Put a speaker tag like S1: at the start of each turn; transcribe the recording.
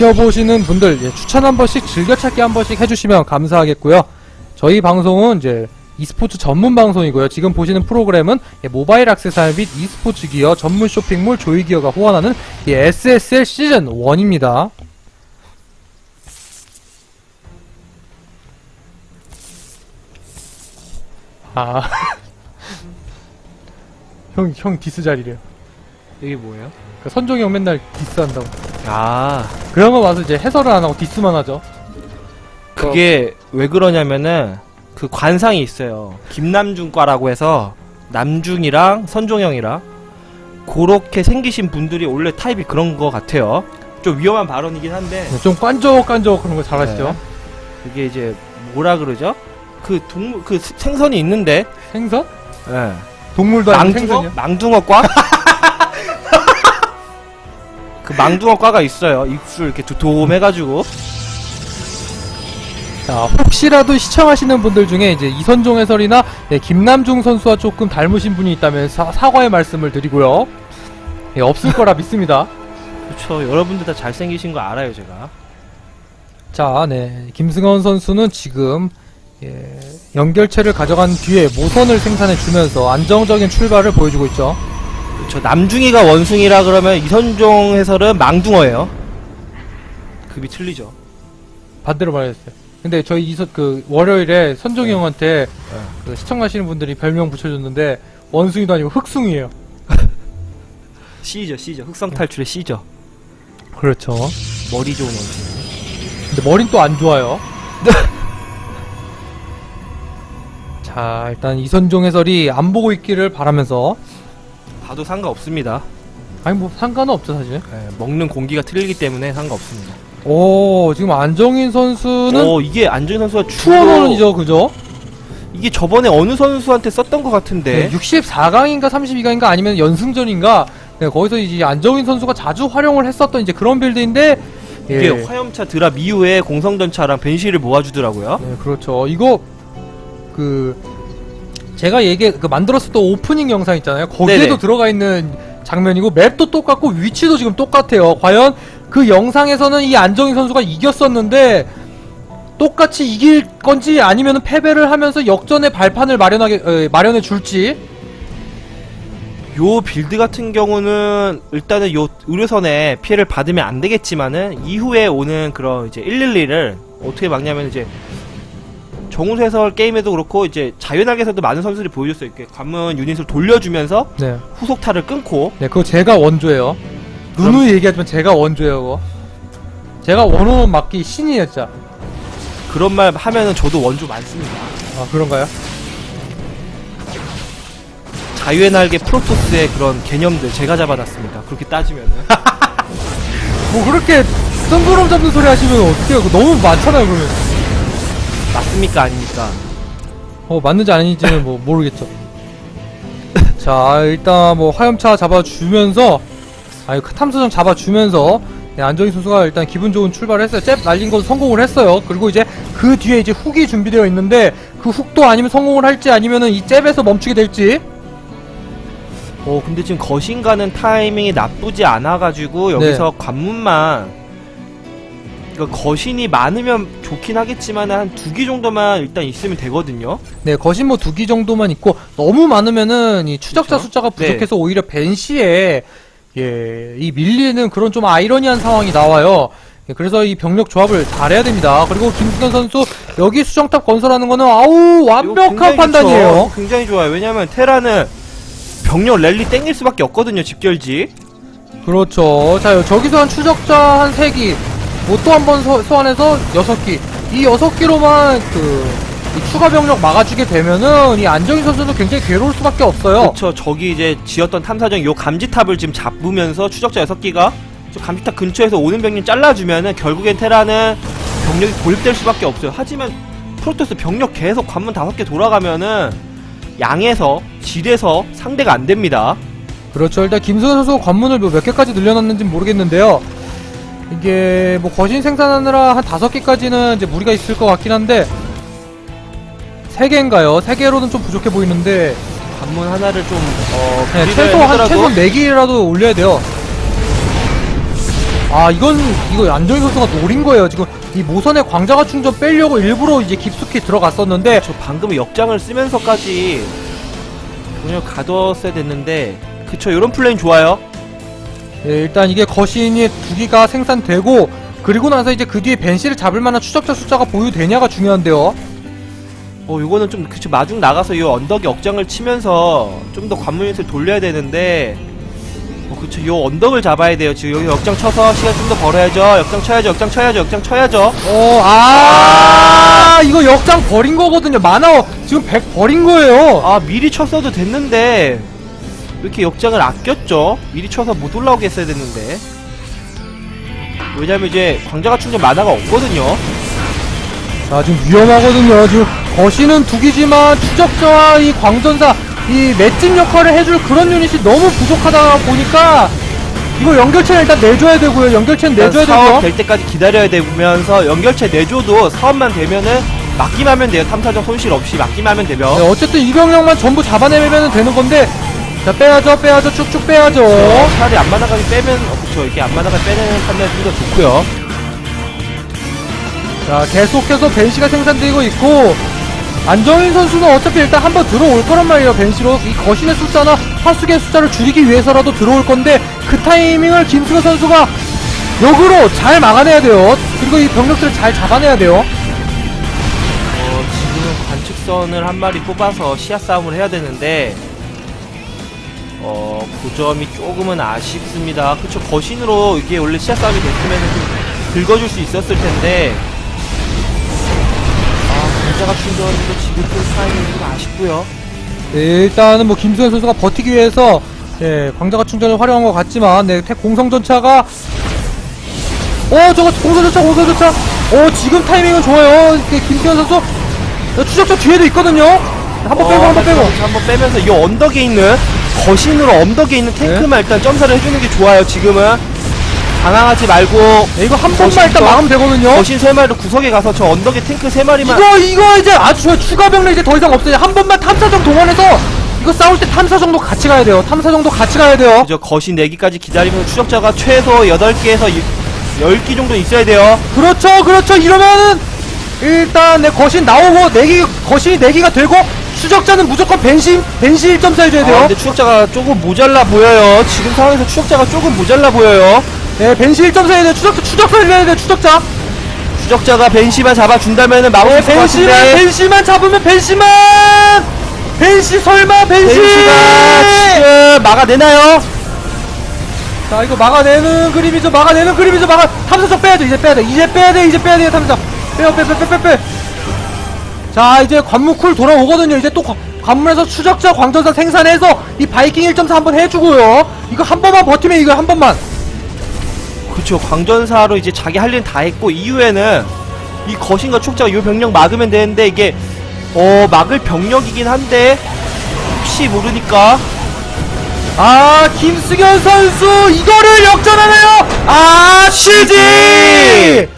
S1: 지켜보시는 분들 예, 추천 한 번씩 즐겨찾기 한 번씩 해주시면 감사하겠고요. 저희 방송은 이제 e스포츠 전문 방송이고요. 지금 보시는 프로그램은 예, 모바일 액세서리 및 e스포츠 기어 전문 쇼핑몰 조이기어가 후원하는 예, SSL 시즌 1입니다. 아. 형, 형 디스 자리래요.
S2: 이게 뭐예요?
S1: 그 선종이 형 맨날 디스한다고.
S2: 아
S1: 그런 거 봐서 이제 해설을 안 하고 디스만 하죠.
S2: 그게 왜 그러냐면은 그 관상이 있어요. 김남중과라고 해서 남중이랑 선종형이랑 그렇게 생기신 분들이 원래 타입이 그런 거 같아요. 좀 위험한 발언이긴 한데
S1: 좀 깐족깐족 그런 거 잘하시죠.
S2: 네. 그게 이제 뭐라 그러죠? 그 동물 그 스- 생선이 있는데
S1: 생선?
S2: 예.
S1: 동물도 아니고
S2: 망둥어
S1: 생선이요?
S2: 망둥어과 그 망둥어과가 있어요. 입술 이렇게 도톰해가지고
S1: 자, 혹시라도 시청하시는 분들 중에 이제 이선종 해설이나 네, 김남중 선수와 조금 닮으신 분이 있다면 사, 사과의 말씀을 드리고요. 예, 없을 거라 믿습니다.
S2: 그렇죠. 여러분들 다 잘생기신 거 알아요, 제가.
S1: 자, 네. 김승원 선수는 지금 예, 연결체를 가져간 뒤에 모선을 생산해 주면서 안정적인 출발을 보여주고 있죠.
S2: 저 남중이가 원숭이라 그러면 이선종 해설은 망둥어예요. 급이 틀리죠.
S1: 반대로 말했어요. 근데 저희 이서 그 월요일에 선종이
S2: 네.
S1: 형한테 그 시청하시는 분들이 별명 붙여줬는데 원숭이도 아니고 흑숭이에요.
S2: C죠, C죠. 흑성 탈출의 C죠.
S1: 그렇죠.
S2: 머리 좋은 원숭이.
S1: 근데 머린 또 안 좋아요. 자, 일단 이선종 해설이 안 보고 있기를 바라면서
S2: 봐도 상관없습니다.
S1: 아니 뭐 상관은 없죠 사실.
S2: 예, 먹는 공기가 틀리기 때문에 상관없습니다.
S1: 오, 지금 안정인 선수는
S2: 어, 이게 안정희 선수가
S1: 투어런이죠, 그죠?
S2: 이게 저번에 어느 선수한테 썼던 것 같은데.
S1: 네, 64강인가 32강인가 아니면 연승전인가 네, 거기서 이제 안정인 선수가 자주 활용을 했었던 이제 그런 빌드인데
S2: 이게
S1: 예.
S2: 화염차 드랍 이후에 공성전차랑 벤시를 모아주더라고요.
S1: 네, 그렇죠. 이거 그 제가 얘기 그 만들었었던 오프닝 영상 있잖아요. 거기에도
S2: 네네.
S1: 들어가 있는 장면이고 맵도 똑같고 위치도 지금 똑같아요. 과연 그 영상에서는 이 안정희 선수가 이겼었는데 똑같이 이길 건지 아니면 패배를 하면서 역전의 발판을 마련하게 에, 마련해 줄지
S2: 요 빌드 같은 경우는 일단은 요 의료선에 피해를 받으면 안 되겠지만은 이후에 오는 그런 이제 112를 어떻게 막냐면 이제 정우수 해설 게임에도 그렇고 이제 자연학에서도 많은 선수들이 보여줬어요. 이렇게 관문 유닛을 돌려주면서
S1: 네,
S2: 후속타를 끊고
S1: 네 그거 제가 원조예요. 누누이 얘기하지만 제가 원조예요. 그거. 제가 원호는 맞기 신이에요, 진짜.
S2: 그런 말 하면은 저도 원조 많습니다.
S1: 아 그런가요?
S2: 자유의 날개 프로토스의 그런 개념들 제가 잡아놨습니다. 그렇게 따지면은
S1: 뭐 그렇게 뜬구름 잡는 소리 하시면 어떡해요? 그거 너무 많잖아요, 그러면.
S2: 맞습니까 아닙니까?
S1: 어, 맞는지 아닌지는 뭐 모르겠죠. 자, 일단 뭐 화염차 잡아주면서, 아니, 그 탐사정 잡아주면서, 네, 안정희 선수가 일단 기분 좋은 출발을 했어요. 잽 날린 것도 성공을 했어요. 그리고 이제 그 뒤에 이제 훅이 준비되어 있는데, 그 훅도 아니면 성공을 할지 아니면은 이 잽에서 멈추게 될지.
S2: 어 근데 지금 거신 가는 타이밍이 나쁘지 않아가지고 여기서 관문만 그러니까 거신이 많으면 좋긴 하겠지만 한두개 정도만 일단 있으면 되거든요.
S1: 네, 거신 뭐 두 기 정도만 있고, 너무 많으면은 이 추적자
S2: 그쵸?
S1: 숫자가
S2: 네.
S1: 부족해서 오히려 벤시에, 예, 이 밀리는 그런 좀 아이러니한 상황이 나와요. 예, 그래서 이 병력 조합을 잘해야 됩니다. 그리고 김승현 선수, 여기 수정탑 건설하는 거는, 아우, 완벽한 판단이에요.
S2: 좋죠. 굉장히 좋아요. 왜냐면 테라는 병력 랠리 땡길 수밖에 없거든요. 집결지.
S1: 그렇죠. 자, 저기서 한 추적자 한 세기 뭐또 한 번 소환해서 여섯 기이 여섯 기로만 그, 이 추가 병력 막아주게 되면은, 이 안정희 선수도 굉장히 괴로울 수밖에 없어요.
S2: 그렇죠. 저기 이제 지었던 탐사정 요 감지탑을 지금 잡으면서 추적자 6기가 저 감지탑 근처에서 오는 병력 잘라주면은 결국엔 테라는 병력이 고립될 수밖에 없어요. 하지만 프로토스 병력 계속 관문 5개 돌아가면은 양에서 질에서 상대가 안 됩니다.
S1: 그렇죠. 일단 김승현 선수가 관문을 뭐몇 개까지 늘려놨는지 모르겠는데요. 이게 뭐 거신 생산하느라 한 다섯 개까지는 이제 무리가 있을 것 같긴 한데 세 개인가요? 세 개로는 좀 부족해 보이는데
S2: 관문 하나를 좀 어,
S1: 네, 최소 한 최소 네 개라도 올려야 돼요. 아 이건 이거 안정희 선수가 노린 거예요 지금 이 모선에 광자가 충전 빼려고 일부러 이제 깊숙이 들어갔었는데
S2: 저 방금 역장을 쓰면서까지 그냥 가뒀어야 됐는데 그쵸 요런 플레이는 좋아요
S1: 예, 일단 이게 거신이 두 기가 생산되고 그리고 나서 이제 그 뒤에 벤시를 잡을 만한 추적자 숫자가 보유되냐가 중요한데요.
S2: 어 요거는 좀 그쵸 마중 나가서 요 언덕에 역장을 치면서 좀 더 관문 유닛을 돌려야 되는데 어 그쵸 요 언덕을 잡아야 돼요. 지금 여기 역장 쳐서 시간 좀 더 벌어야죠. 역장 쳐야죠 역장 쳐야죠 역장 쳐야죠.
S1: 어, 아, 이거 역장 버린 거거든요. 만화 지금 100 버린 거예요.
S2: 아 미리 쳤어도 됐는데 왜 이렇게 역장을 아꼈죠 미리 쳐서 못 올라오게 했어야 됐는데 왜냐면 이제 광자가 충전 만화가 없거든요
S1: 자, 지금 위험하거든요. 지금 거신은 두 기지만 추적자와 이 광전사 이 맷집 역할을 해줄 그런 유닛이 너무 부족하다 보니까 이거 연결체는 일단 내줘야 되고요. 연결체는 내줘야 되고요.
S2: 될 때까지 기다려야 되면서 연결체 내줘도 사업만 되면은 맡기만 하면 돼요 탐사정 손실 없이 맡기만 하면 되면
S1: 네, 어쨌든 이 병력만 전부 잡아내면 되는 건데 자, 빼야죠, 빼야죠, 쭉쭉 빼야죠.
S2: 어, 차라리 안마나가게 빼면 어, 그쵸. 이렇게 안마나가 빼내는 판단이 좀 더 좋고요.
S1: 자, 계속해서 벤시가 생산되고 있고 안정인 선수는 어차피 일단 한번 들어올 거란 말이에요 벤시로. 이 거신의 숫자나 파수의 숫자를 줄이기 위해서라도 들어올 건데 그 타이밍을 김승현 선수가 역으로 잘 막아내야 돼요. 그리고 이 병력들을 잘 잡아내야 돼요.
S2: 어, 지금은 관측선을 한 마리 뽑아서 시야 싸움을 해야 되는데 어, 그 점이 조금은 아쉽습니다. 그쵸, 거신으로 이게 원래 시야 싸움이 됐으면 좀 긁어줄 수 있었을 텐데. 아, 공자가 충전도 지금 뜬 타이밍이 좀 아쉽고요.
S1: 네, 일단은 뭐 김승현 선수가 버티기 위해서 예, 광자가 충전을 활용한 것 같지만 네, 태- 공성전차가 어 저거 공성전차 공성전차! 어 지금 타이밍은 좋아요. 이렇게 김승현 선수 어, 추적자 뒤에도 있거든요? 한 번 빼고 한 번 빼고.
S2: 한번 빼면서 이 언덕에 있는 거신으로 언덕에 있는 탱크만 일단 점사를 해주는 게 좋아요. 지금은 당황하지 말고
S1: 네, 이거 한 번만 일단
S2: 거?
S1: 막으면 되거든요.
S2: 거신 세 마리로 구석에 가서 저 언덕에 탱크 세 마리만
S1: 이거 이거 이제 아주 좋아요. 추가 병력 이제 더 이상 없어요. 한 번만 탐사정 동원해서 이거 싸울 때 탐사정도 같이 가야 돼요. 탐사정도 같이 가야 돼요.
S2: 저 거신 4기까지 기다리면서 추적자가 최소 8기에서 10기 정도 있어야 돼요.
S1: 그렇죠, 그렇죠. 이러면은 일단 내 거신 나오고 내기 거신이 내기가 되고 추적자는 무조건 벤시 벤시 1.4 해줘야
S2: 아,
S1: 돼요.
S2: 근데 추적자가 조금 모자라 보여요. 지금 상황에서 추적자가 조금 모자라 보여요.
S1: 네, 벤시 1.4 해야 돼요. 추적자 추적자 해야 돼요. 추적자.
S2: 추적자가 벤시만 잡아준다면은 막을
S1: 네, 벤시만 벤시만 잡으면 벤시만 벤시 설마 벤시.
S2: 지금 막아내나요?
S1: 자 이거 막아내는 그림이죠 막아내는 그림이죠 막아 탐사정 빼야죠 이제 빼야돼 이제 빼야돼 이제 빼야돼 탐사정 빼요 빼빼빼 빼빼 자 이제 관문 쿨 돌아오거든요. 이제 또 관- 관문에서 추적자 광전사 생산해서 이 바이킹 1.4 한번 해주고요. 이거 한 번만 버티면 이거 한 번만.
S2: 그쵸 광전사로 이제 자기 할일다 했고 이후에는 이 거신과 추적자가 요 병력 막으면 되는데 이게 어 막을 병력이긴 한데 혹시 모르니까.
S1: 아 김승현 선수 이거를 역전하나요? 아 CG